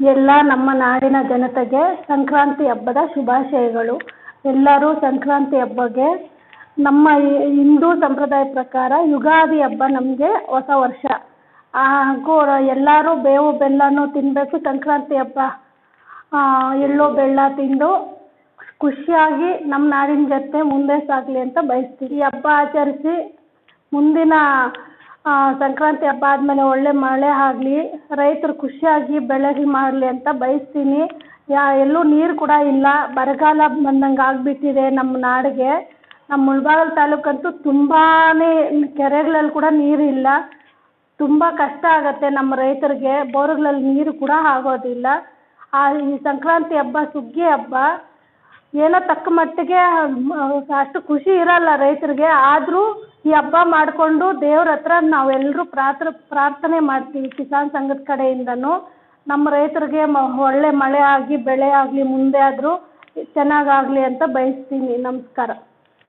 ಎಲ್ಲ ನಮ್ಮ ನಾಡಿನ ಜನತೆಗೆ ಸಂಕ್ರಾಂತಿ ಹಬ್ಬದ ಶುಭಾಶಯಗಳು. ಎಲ್ಲರೂ ಸಂಕ್ರಾಂತಿ ಹಬ್ಬಕ್ಕೆ ನಮ್ಮ ಹಿಂದೂ ಸಂಪ್ರದಾಯ ಪ್ರಕಾರ ಯುಗಾದಿ ಹಬ್ಬ ನಮಗೆ ಹೊಸ ವರ್ಷ. ಹಾಗೂ ಎಲ್ಲರೂ ಬೇವು ಬೆಲ್ಲನೂ ತಿನ್ನಬೇಕು ಸಂಕ್ರಾಂತಿ ಹಬ್ಬ ಎಳ್ಳು ಬೆಲ್ಲ ತಿಂದು ಖುಷಿಯಾಗಿ ನಮ್ಮ ನಾಡಿನ ಜೊತೆ ಮುಂದೆ ಸಾಗಲಿ ಅಂತ ಬಯಸ್ತೀವಿ. ಈ ಹಬ್ಬ ಆಚರಿಸಿ ಮುಂದಿನ ಸಂಕ್ರಾಂತಿ ಹಬ್ಬ ಆದಮೇಲೆ ಒಳ್ಳೆಯ ಮಳೆ ಆಗಲಿ, ರೈತರು ಖುಷಿಯಾಗಿ ಬೆಳೆಗಳು ಮಾಡಲಿ ಅಂತ ಬಯಸ್ತೀನಿ. ಯಾ, ಎಲ್ಲೂ ನೀರು ಕೂಡ ಇಲ್ಲ. ಬರಗಾಲ ಬಂದಂಗೆ ಆಗಿಬಿಟ್ಟಿದೆ ನಮ್ಮ ನಾಡಿಗೆ. ನಮ್ಮ ಮುಳಬಾಗಿಲು ತಾಲೂಕಂತೂ ತುಂಬಾ ಕೆರೆಗಳಲ್ಲಿ ಕೂಡ ನೀರಿಲ್ಲ ತುಂಬ ಕಷ್ಟ ಆಗುತ್ತೆ ನಮ್ಮ ರೈತರಿಗೆ. ಬೋರ್ಗಳಲ್ಲಿ ನೀರು ಕೂಡ ಆಗೋದಿಲ್ಲ. ಆ, ಈ ಸಂಕ್ರಾಂತಿ ಹಬ್ಬ, ಸುಗ್ಗಿ ಹಬ್ಬ, ಏನೋ ತಕ್ಕ ಮಟ್ಟಿಗೆ ಅಷ್ಟು ಖುಷಿ ಇರಲ್ಲ ರೈತರಿಗೆ. ಆದರೂ ಈ ಹಬ್ಬ ಮಾಡಿಕೊಂಡು ದೇವ್ರ ಹತ್ರ ನಾವೆಲ್ಲರೂ ಪ್ರಾತ್ರ ಪ್ರಾರ್ಥನೆ ಮಾಡ್ತೀವಿ ಕಿಸಾನ್ ಸಂಘದ ಕಡೆಯಿಂದನು. ನಮ್ಮ ರೈತರಿಗೆ ಮ ಒಳ್ಳೆಯ ಮಳೆ ಆಗಿ ಬೆಳೆ ಆಗಲಿ, ಮುಂದೆ ಆದರೂ ಚೆನ್ನಾಗಾಗಲಿ ಅಂತ ಬಯಸ್ತೀನಿ. ನಮಸ್ಕಾರ.